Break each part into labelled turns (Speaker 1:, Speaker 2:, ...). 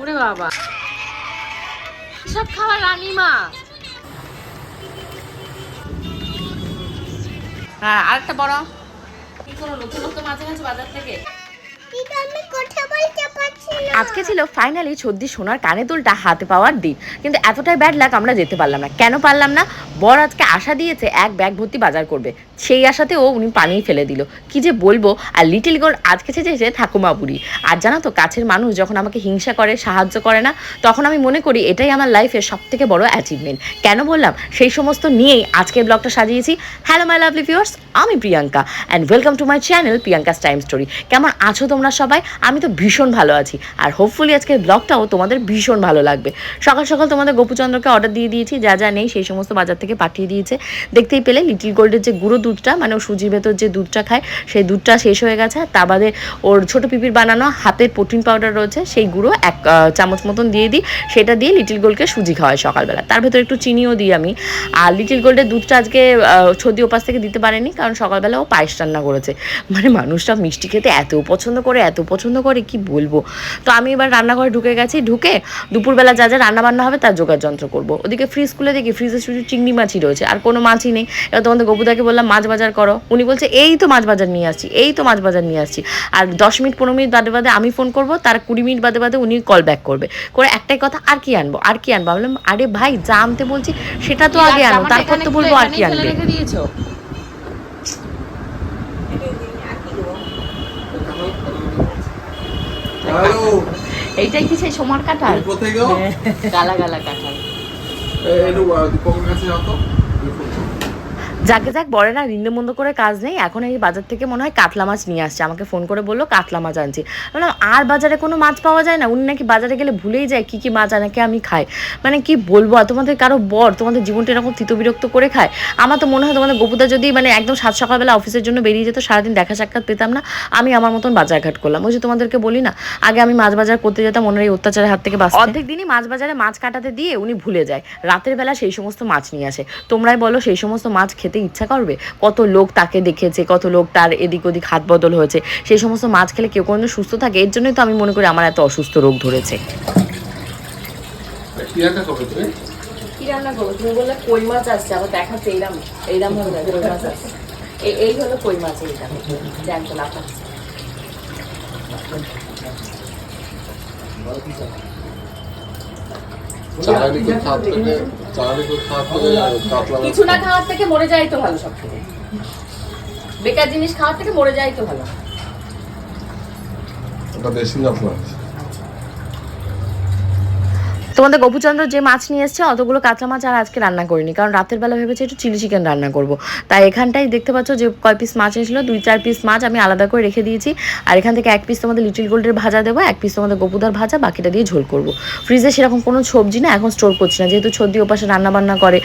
Speaker 1: ওরে বাবা। সব খাবার রানীমা হ্যাঁ আরেকটা বড়। কি করো নতুন নতুন মাছ এনেছো বাজার থেকে?
Speaker 2: আজকে ছিল ফাইনালি সর্দি সোনার কানে দুলটা হাতে পাওয়ার দিন। কিন্তু এতটাই ব্যাড লাক আমরা যেতে পারলাম না। কেন পারলাম না? বর আজকে আশা দিয়েছে এক ব্যাগ ভর্তি বাজার করবে। সেই আশাতেও উনি পানি ফেলে দিল। কি যে বলব, আর লিটিল গোল আজকে চেয়েছে ঠাকুমা বুড়ি। আর জানো তো, কাছের মানুষ যখন আমাকে হিংসা করে, সাহায্য করে না, তখন আমি মনে করি এটাই আমার লাইফের সব থেকে বড় অ্যাচিভমেন্ট কেন বললাম? সেই সমস্ত নিয়েই আজকে ব্লগটা সাজিয়েছি। হ্যালো মাই লাভলি ভিউয়ার্স আমি Priyanka. And welcome to my channel Priyanka's time story কেমন আছো তোমরা সবাই? আমি তো ভীষণ ভালো আছি। আর হোপফুলি আজকের ব্লগটাও তোমাদের ভীষণ ভালো লাগবে। সকাল সকাল তোমাদের গোপুচন্দ্রকে অর্ডার দিয়ে দিয়েছি, যা যা নেই সেই সমস্ত বাজার থেকে পাঠিয়ে দিয়েছে। দেখতেই পেলে লিটিল গোল্ডের যে গুঁড়ো দুধটা মানে ও সুজির ভেতর যে দুধটা খায়, সেই দুধটা শেষ হয়ে গেছে। তা বাদে ওর ছোট পিপির বানানো হাতের প্রোটিন পাউডার রয়েছে, সেই গুঁড়ো এক চামচ মতন দিয়ে দিই। সেটা দিয়ে লিটিল গোল্ডকে সুজি খাওয়াই সকালবেলা। তার ভেতর একটু চিনিও দিই আমি। আর লিটিল গোল্ডের দুধটা আজকে ছদি ওপাশ থেকে দিতে পারেনি, কারণ সকালবেলা ও পায়েস রান্না করেছে। মানে মানুষটা মিষ্টি খেতে এত পছন্দ করে, এত পছন্দ করে কি বলব? তো আমি এবার রান্নাঘরে ঢুকে গেছি ঢুকে দুপুরবেলা যা যা রান্না বান্না হবে তার জোগাড় যন্ত্র করব। ওদিকে ফ্রিজ খুলে দেখি ফ্রিজে শুধু চিংড়ি মাছই রয়েছে আর কোনো মাছই নেই। এবার তোমাদের গপুদাকে বললাম মাছ বাজার করো। উনি বলছে এই তো মাছ বাজার নিয়ে আসছি এই তো মাছ বাজার নিয়ে আসছি। আর দশ মিনিট পনেরো মিনিট বাদে বাদে আমি ফোন করব তার কুড়ি মিনিট বাদে বাদে উনি কল ব্যাক করবে। করে একটাই কথা আর কি আনব আর কি আনব? বললাম আরে ভাই যা আনতে বলছি সেটা তো আগে আনো তারপর তো বলব আর কি আনবে
Speaker 1: রেখে দিয়েছ
Speaker 3: হ্যালো
Speaker 2: এইটাই কি সেই সোমার
Speaker 3: কাঁঠাল কোথায় গো
Speaker 1: গালা গালা কাঁঠাল
Speaker 3: এই, কাছে যাও তো
Speaker 2: যাকে যাক বলে না রিন্দে মন্দ করে কাজ নেই। এখন এই বাজার থেকে মনে হয় কাতলা মাছ নিয়ে আসছে। আমাকে ফোন করে বলল, কাতলা মাছ আনছি। বললাম, আর বাজারে কোনো মাছ পাওয়া যায় না? উনি নাকি বাজারে গেলে ভুলেই যায় কি কি মাছ আনাকে আমি খাই। মানে কি বলব, আর তোমাদের কারও বর তোমাদের জীবনটা এরকম তিত বিরক্ত করে খায়? আমার তো মনে হয় তোমাদের গোপুদা যদি মানে একদম সাত সকালবেলা অফিসের জন্য বেরিয়ে যেত, সারাদিন দেখা সাক্ষাৎ পেতাম না। আমি আমার মতন বাজারঘাট করলাম। ওই যে তোমাদেরকে বলি না, আগে আমি মাছ বাজার করতে যেতাম, ওনার এই অত্যাচারের হাত থেকে বাঁচতে। অর্ধেক দিনই মাছ বাজারে মাছ কাটাতে দিয়ে উনি ভুলে যায়। রাতের বেলা সেই সমস্ত মাছ নিয়ে আসে। তোমরাই বলো সেই সমস্ত মাছ খেতে ইচ্ছা করবে? কত লোক তাকে দেখেছে কত লোক তার এদিক ওদিক হাত বদল হয়েছে। সেই সমস্ত মাছ খেলে কেউ কোনো সুস্থ থাকে এর জন্যই তো আমি মনে করি আমার এত অসুস্থ রোগ ধরেছে।
Speaker 3: কি রান্না করবে তুমি?
Speaker 1: কি রান্না করব? তুমি বললে কই মাছ আসছে আবার দেখাচ্ছে এইরাম এইরাম ভাবে দেখো, কই মাছ আসছে। এই এই হলো কই মাছ এইটা। জ্যান্ত লাফাচ্ছে
Speaker 3: চালানি খাওয়ার থেকে চালানি খাওয়ার থেকে কাতলা
Speaker 1: কিছু না খাওয়ার থেকে মরে যাই তো ভালো সব থেকে বেকার জিনিস খাওয়ার থেকে মরে যাই তো ভালো।
Speaker 3: ওটা দেশি মাছ
Speaker 2: তোমাদের গোপুচন্দ্র যে মাছ নিয়ে এসছে, অতগুলো কাঁচা মাছ আর আজকে রান্না করিনি। কারণ রাতের বেলা ভেবেছি একটু চিলি চিকেন রান্না করব। তাই এখানটাই দেখতে পাচ্ছ যে কয় পিস মাছ এসেছিল, দুই চার পিস মাছ আমি আলাদা করে রেখে দিয়েছি। আর এখান থেকে এক পিস তোমাদের লিটিল গোল্ডের ভাজা দেবো, এক পিস তোমাদের গোপুদার ভাজা, বাকিটা দিয়ে ঝোল করব। ফ্রিজে সেরকম কোনো সবজি না, এখন স্টোর করছি না। যেহেতু সর্দি ওপাশে রান্না বান্না করে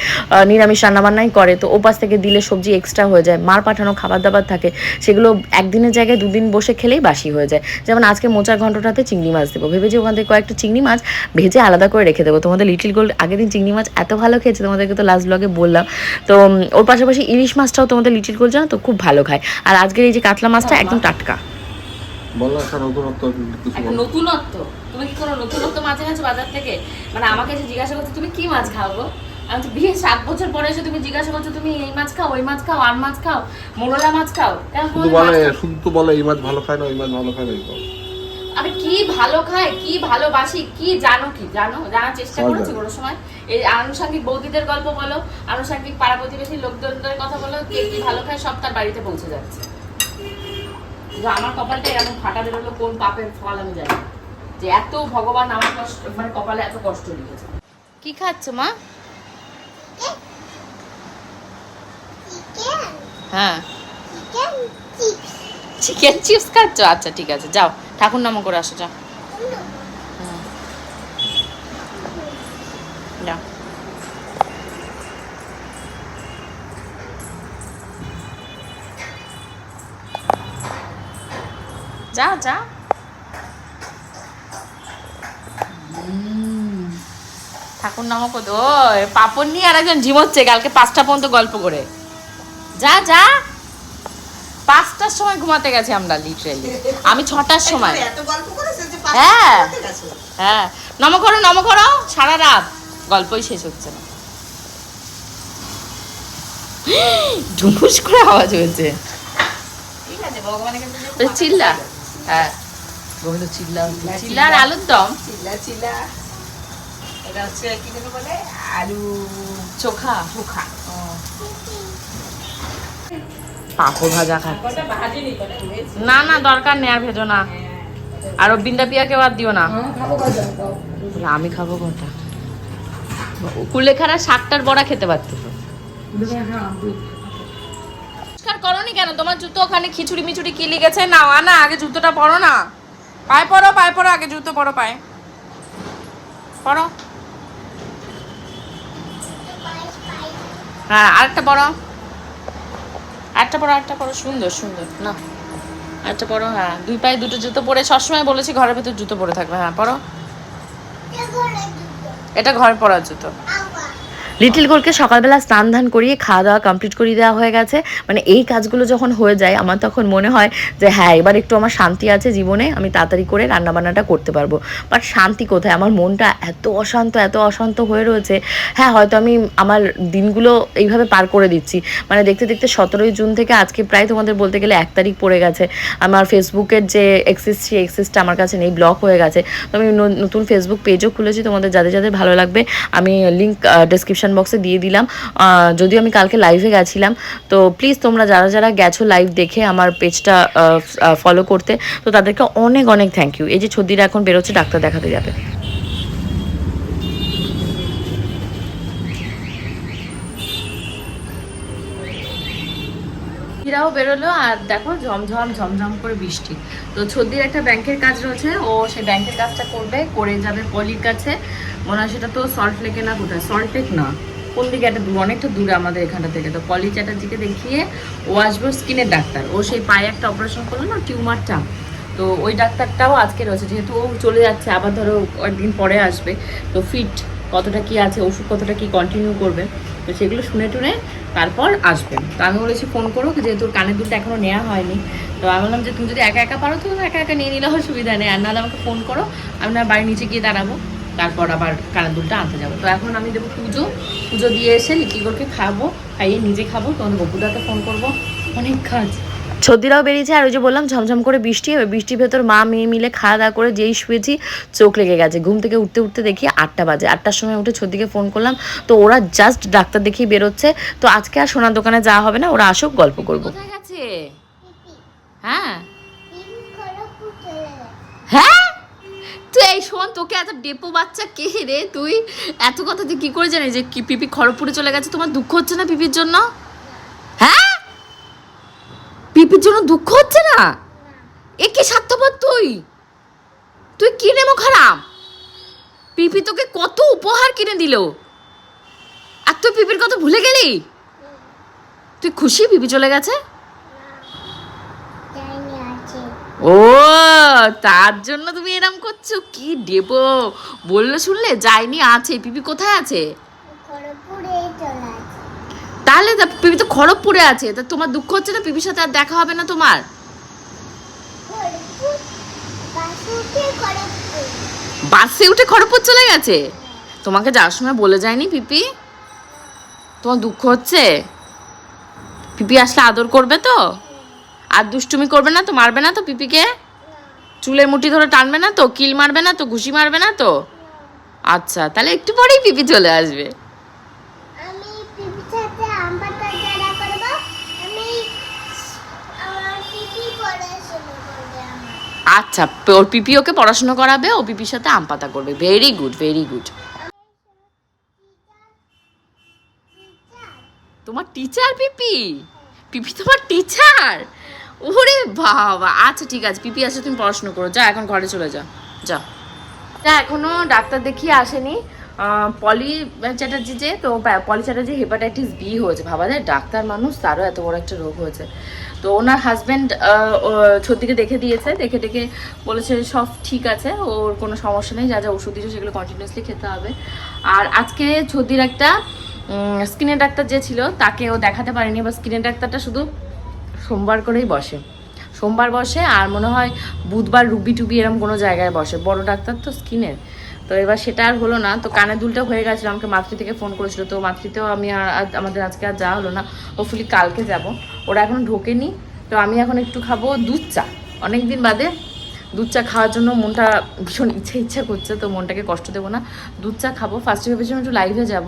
Speaker 2: নিরামিষ রান্না বান্নাই করে, তো ওপাশ থেকে দিলে সবজি এক্সট্রা হয়ে যায়। মার পাঠানো খাবার দাবার থাকে, সেগুলো একদিনের জায়গায় দুদিন বসে খেলেই বাসি হয়ে যায়। যেমন আজকে মোচার ঘন্টটাতে চিংড়ি মাছ দেবো। ভেবেছি ওখান থেকে কয়েকটা চিংড়ি মাছ ভেজে আলাদা করে রেখে দেবো। তোমাদের লিটিল গোল্ড আগের দিন চিংড়ি মাছ এত ভালো খেয়েছে তোমাদেরকে তো লাস্ট ব্লগে বললাম। তো ওর পাশাপাশি ইলিশ মাছটাও তোমাদের লিটিল গোল্ড জানো তো খুব ভালো খায়। আর আজকের এই যে কাতলা মাছটা একদম টাটকা।
Speaker 3: বলো একটা নতুনত্ব কিছু
Speaker 1: নতুনত্ব? তুমি কি কোনো নতুনত্ব মাছ এনেছো বাজার থেকে? মানে আমাকে এসে জিজ্ঞাসা করছ তুমি কি মাছ খাও গো? আমি তো বিয়ে সাত বছর পরে এসে তুমি জিজ্ঞাসা করছ তুমি এই মাছ খাও ওই মাছ খাও আর মাছ খাও মোরলা মাছ খাও? কেন
Speaker 3: শুধু বলে শুধু বলে এই মাছ ভালো খায় না ওই মাছ ভালো খায় না
Speaker 1: আরে কি ভালো খায় কি ভালোবাসি কি জানো কি? জানো? জানার চেষ্টা করেছ। কোনো সময়। এই আনুষঙ্গিক বৌদিদের গল্প বলো আনুষঙ্গিক পাড়া প্রতিবেশী লোকজনদের কথা বলো কে কি ভালো খায় সব তার বাড়িতে পৌঁছে যাচ্ছে। আমার কপালটা এরকম ফাটা বেরোলো কোন পাপের ফল আমি জানি যে এত ভগবান আমার কষ্ট মানে কপালে এত কষ্ট লিখেছে। কি খাচ্ছ মা? হ্যাঁ। চিকেন চিপস খাচ্ছ? আচ্ছা ঠিক আছে, যাও। ঠাকুর নাম করে আসো, যাও। যাও। যা যা। ঠাকুর নামক ওই পাপড় নিয়ে আর একজন ঝিমোচ্ছে, কালকে পাঁচটা পর্যন্ত গল্প করে। যা যা। পাঁচটার সময় ঘুমাতে গেছি আমরা লিটারেলি আমি ছটার সময়।
Speaker 4: এত গল্প করেছে যে
Speaker 1: হ্যাঁ। হ্যাঁ। নম করো নম করো। সারা রাত গল্পই শেষ হচ্ছে না। ঢুমুস করে আওয়াজ হয়েছে।
Speaker 5: ঠিক আছে ভগবানের কাছে যে
Speaker 1: ওই চিল্লা। হ্যাঁ। গোবিন্দ চিল্লা চিল্লা আর আলুর দম।
Speaker 5: চিল্লা চিল্লা। এটা হচ্ছে কি বলে? আলু
Speaker 1: চোখা।
Speaker 5: চোখা।
Speaker 1: পাঁপড় ভাজা খা
Speaker 5: কটা ভাজিনি কটা রয়েছে
Speaker 1: না না দরকার নেই আর ভেজো না। আর ও বিন্দা পিয়াকে বাদ দিও না।
Speaker 5: কটা
Speaker 1: আমি খাব কোনটা কুলেখাড়া শাকটার বড়া খেতে পারতো তো পরিষ্কার করনি কেন? তোমার জুতো ওখানে খিচুড়ি মিচুড়ি কি লিখেছে? নাও আনা আগে জুতোটা পরো না। পায়ে পরো পায়ে পরো আগে জুতো পরো পায়ে। পরো। হ্যাঁ আরেকটা পরো। আরেকটা পরো আটটা পরো সুন্দর সুন্দর। না আটটা পরো হ্যাঁ। দুই পায়ে দুটো জুতো পরে সবসময় বলেছি ঘরের ভেতর জুতো পরে থাকবে হ্যাঁ পরো এটা ঘর পরার জুতো। লিটিল গোলকে সকালবেলা স্নান ধান করিয়ে খাওয়া দাওয়া কমপ্লিট করিয়ে দেওয়া হয়ে গেছে। মানে এই কাজগুলো যখন হয়ে যায়, আমার তখন মনে হয় যে হ্যাঁ এবার একটু আমার শান্তি আছে জীবনে, আমি তাড়াতাড়ি করে রান্নাবান্নাটা করতে পারব। বাট শান্তি কোথায়? আমার মনটা এত অশান্ত এত অশান্ত হয়ে রয়েছে। হ্যাঁ হয়তো আমি আমার দিনগুলো এইভাবে পার করে দিচ্ছি। মানে দেখতে দেখতে সতেরোই জুন থেকে আজকে প্রায় তোমাদের বলতে গেলে এক তারিখ পড়ে গেছে। আমার ফেসবুকের যে এক্সিস সেই এক্সিসটা আমার কাছে নেই ব্লক হয়ে গেছে। তো আমি নতুন ফেসবুক পেজও খুলেছি। তোমাদের যাদের যাদের ভালো লাগবে, আমি লিঙ্ক ডেসক্রিপশন বক্সে দিয়ে দিলাম। যদিও আমি কালকে লাইভে গেছিলাম, তো প্লিজ তোমরা যারা যারা গেছো লাইভ দেখে আমার পেজটা ফলো করতে, তো তাদেরকে অনেক অনেক থ্যাংক ইউ এই যে ছদিরা এখন বেরোচ্ছে, ডাক্তার দেখাতে যাবে। এরাও বেরোলো আর দেখো ঝমঝম ঝমঝম করে বৃষ্টি। তো ছদ্দির একটা ব্যাংকের কাজ রয়েছে, ও সেই ব্যাংকের কাজটা করবে, করে যাবে পলির কাছে। মনে হয় সেটা তো সল্ট লেকে না কোথায়? সল্ট লেক না, কোন দিকে? একটা দূর, অনেকটা দূরে আমাদের এখানটা থেকে। তো পলি চ্যাটার্জিকে দেখিয়ে ও আসবে স্কিনের ডাক্তার। ও সেই পায়ে একটা অপারেশন করল না, টিউমারটা। তো ওই ডাক্তারটাও আজকে রয়েছে, যেহেতু ও চলে যাচ্ছে, আবার ধরো একদিন পরে আসবে। তো ফিট কতটা কি আছে, ওষুধ কতটা কি কন্টিনিউ করবে, তো সেগুলো শুনে টুনে তারপর আসবে তো আমি বলেছি ফোন করো যেহেতু কানের দুলটা এখনও নেওয়া হয়নি। তো আমি বললাম যে, তুমি যদি একা একা পারো, তো একা একা নিয়ে নিলে সুবিধা নেই। আর নাহলে আমাকে ফোন করো, আমি না বাড়ির নিচে গিয়ে দাঁড়াবো। তারপর আবার কানের দুলটা আনতে যাব। তো এখন আমি দেবো পুজো। পুজো দিয়ে এসে লিকিগরকে খাব, খাইয়ে নিজে খাব। তখন গপুদাকে ফোন করব। অনেক কাজ। সর্দিরাও বেরিয়েছে, আর ওই যে বললাম, ঝমঝম করে বৃষ্টি হবে বৃষ্টির ভেতর মা মেয়ে মিলে খাওয়া দাওয়া করে যেই শুয়েছি, চোখ লেগে গেছে। ঘুম থেকে উঠতে উঠতে দেখি আটটা বাজে। আটটার সময় উঠে ছদিকে ফোন করলাম, তো ওরা জাস্ট ডাক্তার দেখিয়ে বেরোচ্ছে। তো আজকে আর সোনার দোকানে যাওয়া হবে না, ওরা আসুক, গল্প করব। হ্যাঁ? হ্যাঁ? তুই এই শোন, তোকে এত ডেপো বাচ্চা কে রে তুই? এত কথা তুই কি করে জানিস যে পিপি খড়গপুরে চলে গেছে? তোমার দুঃখ হচ্ছে না পিপির জন্য হ্যাঁ পিপির জন্য দুঃখ হচ্ছে না? এ কি স্বার্থপর তুই? তুই কি নেমো খারাপ? পিপি তোকে কত উপহার কিনে দিল? আর তুই পিপির কথা ভুলে গেলি? তুই খুশি পিপি চলে গেছে? ও তার জন্য তুমি এরম করছ? কি দেব? বললে শুনলে? যাইনি আছে। পিপি কোথায় আছে। তাহলে তা পিপি তো খড়গপুরে আছে তা তোমার দুঃখ হচ্ছে না পিপির সাথে আর দেখা হবে না তোমার? বাসে উঠে খড়গপুর চলে গেছে? তোমাকে যাওয়ার সময় বলে যায়নি পিপি? তোমার দুঃখ হচ্ছে? পিপি আসলে আদর করবে তো? আর দুষ্টুমি করবে না তো মারবে না তো পিপিকে? চুলের মুঠি ধরে টানবে না তো কিল মারবে না তো ঘুষি মারবে না তো? আচ্ছা তাহলে একটু পরেই পিপি চলে আসবে
Speaker 4: আমি পিপির সাথে আম পাতা যারা করব আমি আমার পিপি পড়াশোনা করবে আমার
Speaker 1: আচ্ছা ওর পিপি ওকে পড়াশোনা করাবে, ও পিপির সাথে আম পাতা করবে। ভেরি গুড ভেরি গুড তোমার টিচার পিপি? পিপি তোমার টিচার ওরে বাবা। আচ্ছা ঠিক আছে, পিপি আসে, তুমি পড়াশোনা করো। যা, এখন ঘরে চলে যাও যা। যা, এখনও ডাক্তার দেখিয়ে আসেনি। পলি চ্যাটার্জি যে, তো পলি চ্যাটার্জি হেপাটাইটিস বি হয়েছে। ভাবা যায়, ডাক্তার মানুষ, তারও এত বড় একটা রোগ হয়েছে। তো ওনার হাজব্যান্ড ছত্তিকে দেখে দিয়েছে, দেখে দেখে বলেছে সব ঠিক আছে, ওর কোনো সমস্যা নেই, যা যা ওষুধ দিয়েছে সেগুলো কন্টিনিউসলি খেতে হবে। আর আজকে ছদ্দির একটা স্কিনের ডাক্তার যে ছিল, তাকে ও দেখাতে পারেনি বা স্কিনের ডাক্তারটা শুধু সোমবার করেই বসে।
Speaker 2: সোমবার বসে, আর মনে হয় বুধবার রুবি টুবি এরকম কোনো জায়গায় বসে। বড় ডাক্তার তো স্কিনের তো এবার সেটা আর হলো না। তো কানের দুলটা হয়ে গেছিল, আমাকে মাতৃ থেকে ফোন করেছিল। তো মাতৃতেও আমি আর আমাদের আজকে আর যাওয়া হলো না। হোপফুলি কালকে যাব। ওরা এখন ঢোকেনি। তো আমি এখন একটু খাব দুধ চা। অনেক দিন বাদে দুধ চা খাওয়ার জন্য মনটা ভীষণ ইচ্ছা ইচ্ছা করছে, তো মনটাকে কষ্ট দেবো না। দুধ চা খাব। ফার্স্টে ভেবেছিলাম একটু লাইভে যাব।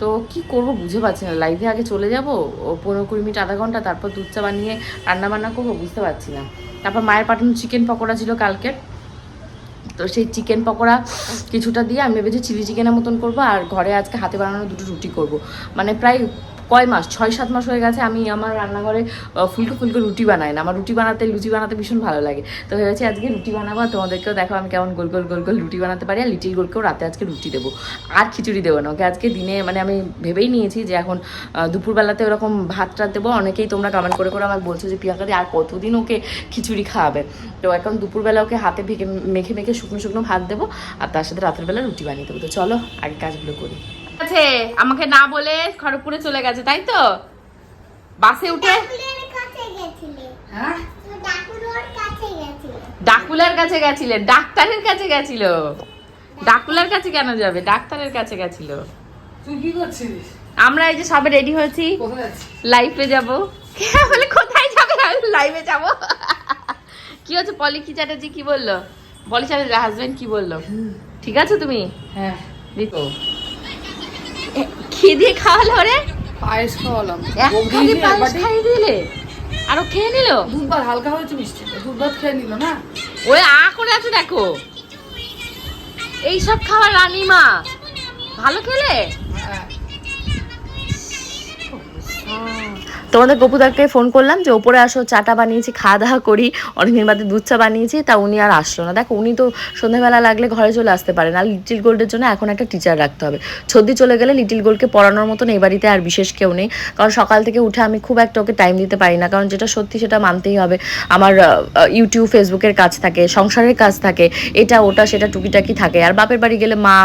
Speaker 2: তো কি করব বুঝে পাচ্ছি না। লাইভে আগে চলে যাব, ও পনেরো কুড়ি মিনিট, আধা ঘণ্টা, তারপর দুধ চা বানিয়ে রান্না বান্না করব, বুঝতে পারছি না। তারপর মায়ের পাঠানো চিকেন পকোড়া ছিল কালকের। তো সেই চিকেন পকোড়া কিছুটা দিয়ে আমি ভেবেছি চিলি চিকেনের মতন করব, আর ঘরে আজকে হাতে বানানো দুটো রুটি করব। মানে প্রায় কয় মাস? ছয়, সাত মাস হয়ে গেছে আমি আমার রান্নাঘরে ফুলকো ফুলকো রুটি বানাই না। আমার রুটি বানাতে, লুচি বানাতে ভীষণ ভালো লাগে। তো ভেবেছি আজকে রুটি বানাবো তোমাদেরকেও দেখো আমি কেমন গোল গোল গোল গোল রুটি বানাতে পারি, আর লিটিল গোলকেও রাতে আজকে রুটি দেবো। আর খিচুড়ি দেবো না, ওকে? আজকে দিনে মানে আমি ভেবেই নিয়েছি যে এখন দুপুরবেলাতে ওরকম ভাত টাত দেবো। অনেকেই তোমরা কমেন্ট করে করে আমার বলছো যে, প্রিয়াঙ্কাদি, আর কতদিন ওকে খিচুড়ি খাওয়াবে? তো এখন দুপুরবেলা ওকে হাতে ভেঙে, মেখে মেখে শুকনো শুকনো ভাত দেবো, আর তার সাথে রাতের বেলা রুটি বানিয়ে দেবো। তো চলো, আগে কাজগুলো করি। আছে? আমাকে না বলে খড়গপুরে চলে গেছে তাই তো? বাসে উঠে?
Speaker 4: ডাকুলের কাছে গেছিলে।
Speaker 5: হ্যাঁ?
Speaker 4: তুমি ডাকুলোর কাছে গেছিলে।
Speaker 2: ডাকুলার কাছে গেছিলে ডাক্তারের কাছে গেছিল। ডাকুলার কাছে কেন যাবে? ডাক্তারের কাছে গেছিল।
Speaker 5: তুই কি করছিস?
Speaker 2: আমরা এই যে সবে রেডি হয়েছি। লাইফে যাব। বলে কোথায় যাবে? লাইভে যাব। কি হচ্ছে? পলি কি চ্যাটার্জি কি বলল? পলি চ্যাটার্জি হাজবেন্ড কি বলল? ঠিক আছে তুমি?
Speaker 5: হ্যাঁ।
Speaker 2: দিতো। খেয়ে দিয়ে খাওয়ালো রে?
Speaker 5: পায়েস খাওয়ালাম।
Speaker 2: এক
Speaker 5: ভোগ
Speaker 2: পায়েস খাইয়ে দিলে? আরও খেয়ে নিল?
Speaker 5: দুধ ভাত হালকা হয়েছে মিষ্টি। দুধ ভাত খেয়ে নিল না?
Speaker 2: ওই আ করে আছে দেখো। এইসব খাবার রানীমা। ভালো খেলে? তোমাদের গপুদাকে ফোন করলাম যে ওপরে আসো, চাটা বানিয়েছি, খাওয়া দাওয়া করি, অনেকদিন বাদে দুধ চা বানিয়েছি, তা উনি আর আসলো না। দেখো, উনি তো সন্ধ্যাবেলা লাগলে ঘরে চলে আসতে পারেন আর লিটিল গোল্ডের জন্য এখন একটা টিচার রাখতে হবে। ছদ্দি চলে গেলে লিটিল গোল্ডকে পড়ানোর মতন এই বাড়িতে আর বিশেষ কেউ নেই। কারণ সকাল থেকে উঠে আমি খুব একটা ওকে টাইম দিতে পারি না। কারণ যেটা সত্যি সেটা মানতেই হবে। আমার ইউটিউব ফেসবুকের কাজ থাকে, সংসারের কাজ থাকে, এটা ওটা সেটা টুকিটাকি থাকে। আর বাপের বাড়ি গেলে মা,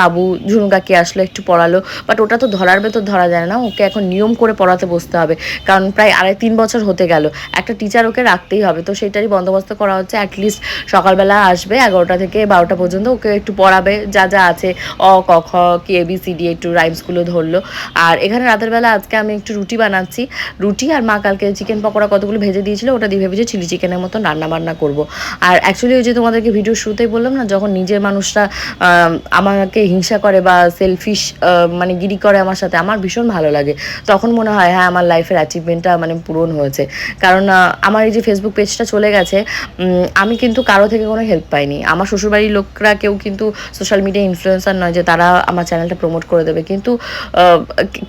Speaker 2: বাবু ঝুনু কাকি আসলো, একটু পড়ালো। বাট ওটা তো ধরার ভেতর ধরা যায় না। ওকে এখন নিয়ম করে পড়াতে বসতে হবে। কারণ প্রায় আড়াই তিন বছর হতে গেল। একটা টিচার ওকে রাখতেই হবে। তো সেটারই বন্দোবস্ত করা হচ্ছে। অ্যাটলিস্ট সকালবেলা আসবে এগারোটা থেকে বারোটা পর্যন্ত ওকে একটু পড়াবে। যা যা আছে অ ক খ কি এ বি সি ডি একটু রাইমসগুলো ধরলো। আর এখানে রাতের বেলা আজকে আমি একটু রুটি বানাচ্ছি। রুটি আর মা কালকে চিকেন পকোড়া কতগুলো ভেজে দিয়েছিল ওটা দিয়ে ভেবেছি চিলি চিকেনের মতো রান্না বান্না করব। আর অ্যাকচুয়ালি ওই যে তোমাদেরকে ভিডিও শুরুতেই বললাম না যখন নিজের মানুষরা আম, আমাকে হিংসা করে বা সেলফিশ মানে গিরি করে আমার সাথে আমার ভীষণ ভালো লাগে। তখন মনে হয় হ্যাঁ আমার লাইফের অ্যাচিভমেন্টটা মানে পূরণ হয়েছে। কারণ আমার এই যে ফেসবুক পেজটা চলে গেছে আমি কিন্তু কারও থেকে কোনো হেল্প পাইনি। আমার শ্বশুরবাড়ির লোকরা কেউ কিন্তু সোশ্যাল মিডিয়া ইনফ্লুয়েন্সার নয় যে তারা আমার চ্যানেলটা প্রমোট করে দেবে। কিন্তু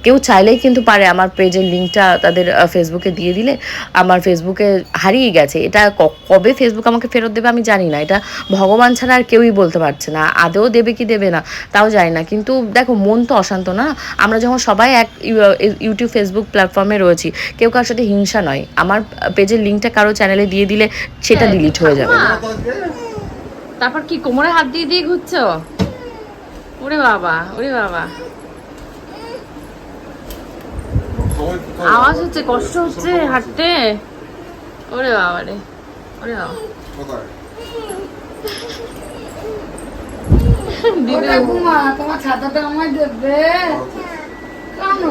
Speaker 2: কেউ চাইলেই কিন্তু পারে আমার পেজের লিঙ্কটা তাদের ফেসবুকে দিয়ে দিলে। আমার ফেসবুকে হারিয়ে গেছে। এটা কবে ফেসবুক আমাকে ফেরত দেবে আমি জানি না। এটা ভগবান ছাড়া আর কেউই বলতে পারছে না। আদেও দেবে কি দেবে না, তাও জানি না। কিন্তু দেখো, মন তো অশান্ত না? আমরা যখন সবাই এক, ইউ- ইউটিউব ফেসবুক প্ল্যাটফর্মে রয়েছি কেউ কারোর সাথে হিংসা নয়। আমার পেজের লিঙ্কটা কারও চ্যানেলে দিয়ে দিলে সেটা ডিলিট হয়ে যাবে। তারপর কি কোমরে হাত দিয়ে দিয়ে ঘুরছো? ওরে বাবা ওরে বাবা। আওয়াজ হচ্ছে কষ্ট হচ্ছে হাঁটতে। ওরে বাবা রে ওরে বাবা। দিদি।
Speaker 5: ঠাকুমা তোমার ছাতাটা আমায় দেবে। কেন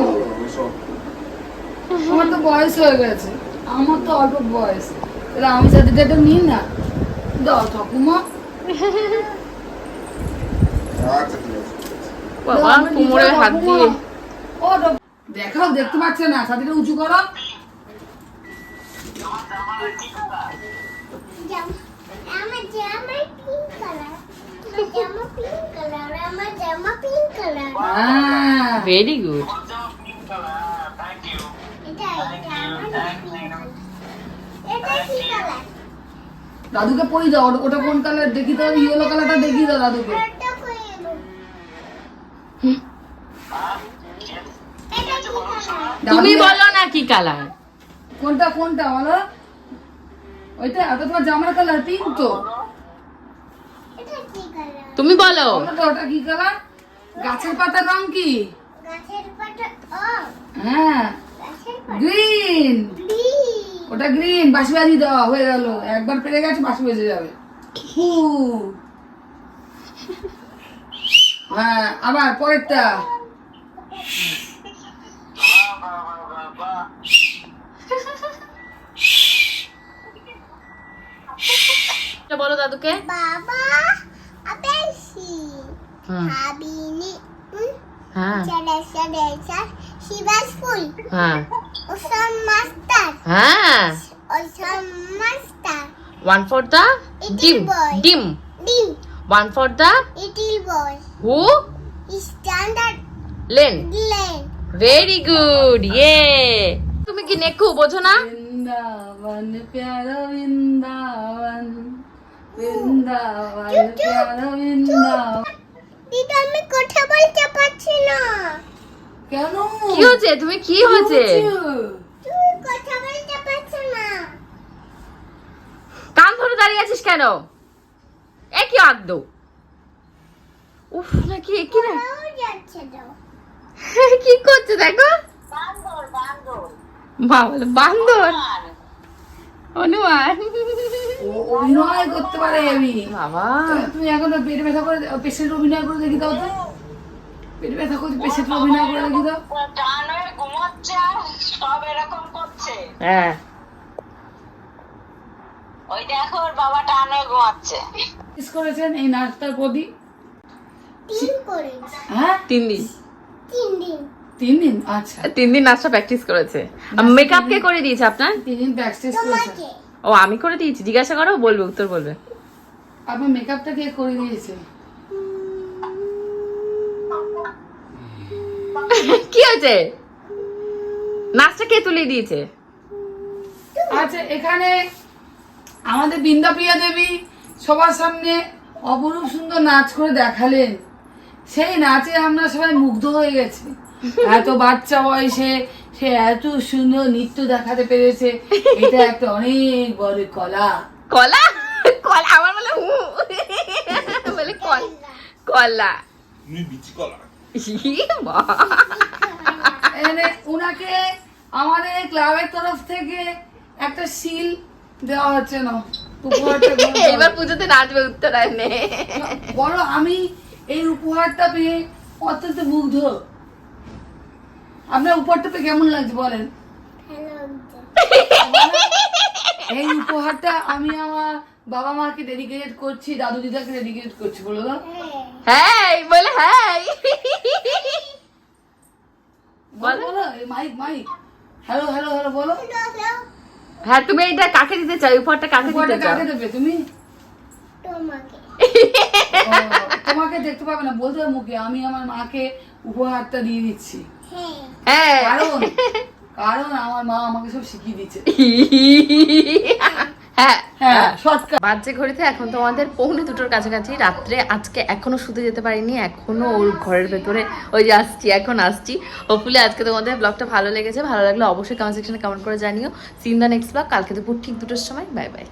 Speaker 5: আমার তো বয়স হয়ে গেছে। আমার তো অল্প বয়স। তাহলে আমি একটু নিই না দাও ঠাকুমা।
Speaker 2: বাবা কোমরে হাত দিয়ে।
Speaker 5: ও দেখাও দেখতে পাচ্ছে না। ছাতিটা উঁচু করো।
Speaker 4: জাম- আমার জামা পিঙ্ক কালার আমার জামা পিঙ্ক কালার আমার জামা পিঙ্ক কালার
Speaker 5: হ্যাঁ
Speaker 2: ভেরি গুড
Speaker 4: এটা এটা আমার পিঙ্ক কালার এটা কি কালার
Speaker 5: দাদুকে পরি দাও ওটা- কোন কালার দেখি দাও ইয়েলো কালারটা দেখি দাও দাদুকে।
Speaker 2: তুমি বলো না কি কালার
Speaker 5: কোনটা কোনটা বলো? ওইটা ওটা তোমার জামার কালার পিঙ্ক তো।
Speaker 4: এটা কি কালার
Speaker 2: তুমি বলো
Speaker 5: ওটা কি কালার গাছের পাতার রং কি?
Speaker 4: গাছের পাতা
Speaker 5: হ্যাঁ। গ্রিন
Speaker 4: গ্রিন
Speaker 5: ওটা গ্রিন বাসি বাজি দেওয়া হয়ে গেল। একবার পেরে গেছে বাসি বেজে যাবে। হ্যাঁ আবার পরেরটা।
Speaker 1: বলো দাদুকে।
Speaker 4: বাবা আবেশি হাবিনি
Speaker 1: হ্যাঁ।
Speaker 4: চলে চলে চল শিবাস ফুল
Speaker 1: হ্যাঁ।
Speaker 4: Awesome master.
Speaker 1: হ্যাঁ।
Speaker 4: মাস্টার।
Speaker 1: ওয়ান ফর
Speaker 4: Little
Speaker 1: ডিম
Speaker 4: boy.
Speaker 1: ডিম
Speaker 4: ডিম
Speaker 1: one for the
Speaker 4: little boy
Speaker 1: who
Speaker 4: standard
Speaker 1: lane
Speaker 4: lane
Speaker 1: very good ইয়ে তুমি কি নেকু বোঝো না?
Speaker 5: বৃন্দাবন প্যারা বৃন্দাবন। বৃন্দাবন প্যারা বৃন্দাবন।
Speaker 4: দিদা আমি কথা বলতে পারছি না।
Speaker 5: কেন?
Speaker 1: কি হয়েছে তুমি কি হয়েছে
Speaker 4: না
Speaker 1: কান ধরে দাঁড়িয়ে আছিস কেন? এ কি আদ্য? উফ এ কি না কি করছে দেখো? বলে বান্দর। অনুমান।
Speaker 5: অভিনয় করতে পারে আমি
Speaker 1: বাবা।
Speaker 5: তুমি এখন পেট ব্যথা করে পেশেন্ট অভিনয় করে দেখি দাও তো। পেট ব্যথা করে পেশেন্ট অভিনয় করে দেখি দাও
Speaker 6: টান ঘুমাচ্ছে আর সব এরকম করছে।
Speaker 1: হ্যাঁ।
Speaker 6: ওই দেখো ওর বাবা টান ঘুমাচ্ছে।
Speaker 5: করেছেন এই নাচটার প্রতি?
Speaker 4: তিন করেছি।
Speaker 5: হ্যাঁ?
Speaker 1: তিন দিন।
Speaker 4: তিন দিন।
Speaker 5: তিন দিন? আচ্ছা।
Speaker 1: তিন দিন নাচটা প্র্যাকটিস করেছে। মেকআপ কে করে দিয়েছে আপনার?
Speaker 5: তিন দিন প্র্যাকটিস
Speaker 4: তোমাকে।
Speaker 1: ও আমি করে দিয়েছি। জিজ্ঞাসা করো বলবে উত্তর বলবে।
Speaker 5: আপনার মেকআপটা কে করে দিয়েছে?
Speaker 1: কি হয়েছে? নাচটা কে তুলে দিয়েছে?
Speaker 5: আচ্ছা এখানে আমাদের বৃন্দাপ্রিয়া দেবী সবার সামনে অপরূপ সুন্দর নাচ করে দেখালেন। সেই নাচে আমরা সবাই মুগ্ধ হয়ে গেছি। এত বাচ্চা বয়সে সে এত সুন্দর নৃত্য দেখাতে পেরেছে। এটা একটা অনেক বড় কলা।
Speaker 1: কলা? কলা আমার বলে হু। বলে কল কলা। মা।
Speaker 5: এনে উনাকে আমাদের ক্লাবের তরফ থেকে একটা শিল দেওয়া হচ্ছে না।
Speaker 1: এইবার পুজোতে নাচবে উত্তরায়ণে
Speaker 5: বলো আমি এই উপহারটা পেয়ে অত্যন্ত মুগ্ধ। আপনার উপহারটা পেয়ে কেমন লাগছে বলেন? এই উপহারটা আমি আমার বাবা মাকে ডেডিকেট করছি দাদু দিদাকে ডেডিকেট করছি বলো তো
Speaker 1: হ্যাঁ বলে হ্যাঁ
Speaker 5: বলো mic mic hello hello hello বলো।
Speaker 1: হ্যাঁ তুমি এটা কাকে দিতে চাও? উপহারটা কাকে দিতে চাও
Speaker 5: কাকে দেবে তুমি?
Speaker 4: তোমাকে।
Speaker 5: তোমাকে দেখতে পাবে না বলতে মুখে আমি আমার মাকে উপহারটা দিয়ে দিচ্ছি।
Speaker 4: হ্যাঁ।
Speaker 1: হ্যাঁ
Speaker 5: কারণ কারণ আমার মা আমাকে সব শিখিয়ে দিচ্ছে
Speaker 1: হ্যাঁ।
Speaker 5: হ্যাঁ
Speaker 2: বাজে ঘড়িতে এখন তোমাদের পৌনে দুটোর কাছাকাছি রাত্রে আজকে এখনও শুতে যেতে পারিনি এখনও ওর ঘরের ভেতরে ওই যে আসছি এখন আসছি। হোপফুলি আজকে তোমাদের ব্লগটা ভালো লেগেছে ভালো লাগলে অবশ্যই কমেন্ট সেকশনে কমেন্ট করে জানিও। সিন দ্য নেক্সট ব্লগ কালকে দুপুর ঠিক দুটোর সময় বাই বাই